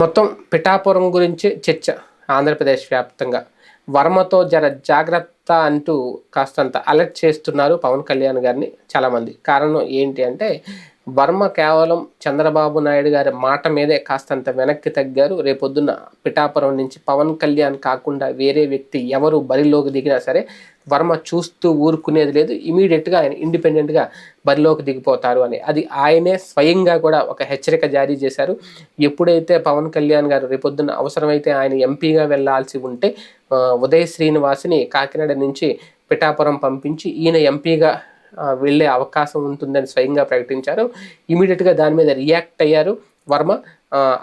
మొత్తం పిఠాపురం గురించి చర్చ ఆంధ్రప్రదేశ్ వ్యాప్తంగా. వర్మతో జర జాగ్రత్త అంటూ కాస్తంత అలర్ట్ చేస్తున్నారు పవన్ కళ్యాణ్ గారిని చాలామంది. కారణం ఏంటి అంటే వర్మ కేవలం చంద్రబాబు నాయుడు గారి మాట మీదే కాస్తంత వెనక్కి తగ్గారు. రేపొద్దున పిఠాపురం నుంచి పవన్ కళ్యాణ్ కాకుండా వేరే వ్యక్తి ఎవరు బరిలోకి దిగినా సరే వర్మ చూస్తూ ఊరుకునేది లేదు. ఇమీడియట్గా ఆయన ఇండిపెండెంట్గా బరిలోకి దిగిపోతారు అని. అది ఆయనే స్వయంగా కూడా ఒక హెచ్చరిక జారీ చేశారు. ఎప్పుడైతే పవన్ కళ్యాణ్ గారు రేపొద్దున అవసరమైతే ఆయన ఎంపీగా వెళ్ళాల్సి ఉంటే ఉదయ ఉదయ్ శ్రీనివాస్ని కాకినాడ నుంచి పిఠాపురం పంపించి ఈయన ఎంపీగా వెళ్ళే అవకాశం ఉంటుందని స్వయంగా ప్రకటించారు. ఇమీడియట్గా దాని మీద రియాక్ట్ అయ్యారు. వర్మ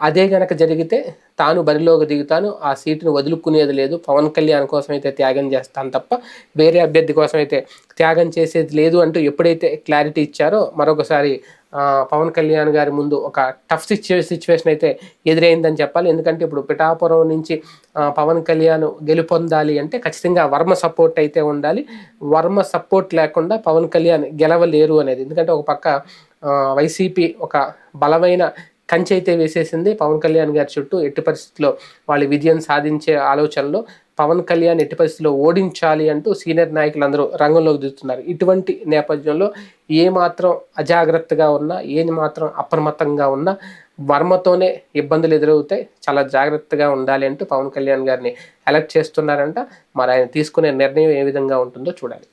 అదే గనక జరిగితే తాను బరిలోకి దిగుతాను ఆ సీటును వదులుకునేది లేదు. పవన్ కళ్యాణ్ కోసం అయితే త్యాగం చేస్తాను తప్ప వేరే అభ్యర్థి కోసం అయితే త్యాగం చేసేది లేదు అంటూ ఎప్పుడైతే క్లారిటీ ఇచ్చారో మరొకసారి పవన్ కళ్యాణ్ గారి ముందు ఒక టఫ్ సిచ్యు సిచ్యువేషన్ అయితే ఎదురైందని చెప్పాలి. ఎందుకంటే ఇప్పుడు పిఠాపురం నుంచి పవన్ కళ్యాణ్ గెలుపొందాలి అంటే ఖచ్చితంగా వర్మ సపోర్ట్ అయితే ఉండాలి. వర్మ సపోర్ట్ లేకుండా పవన్ కళ్యాణ్ గెలవలేరు అనేది. ఎందుకంటే ఒక పక్క వైసీపీ ఒక బలమైన కంచె అయితే వేసేసింది పవన్ కళ్యాణ్ గారి చుట్టూ ఎట్టి పరిస్థితుల్లో వాళ్ళు విజయం సాధించే ఆలోచనలో పవన్ కళ్యాణ్ ఎట్టి పరిస్థితుల్లో ఓడించాలి అంటూ సీనియర్ నాయకులందరూ రంగంలోకి దిగుతున్నారు. ఇటువంటి నేపథ్యంలో ఏ మాత్రం అజాగ్రత్తగా ఉన్నా ఏది మాత్రం అప్రమత్తంగా ఉన్నా వర్మతోనే ఇబ్బందులు ఎదురవుతాయి. చాలా జాగ్రత్తగా ఉండాలి అంటూ పవన్ కళ్యాణ్ గారిని ఎలక్ట్ చేస్తున్నారంట. మరి ఆయన తీసుకునే నిర్ణయం ఏ విధంగా ఉంటుందో చూడాలి.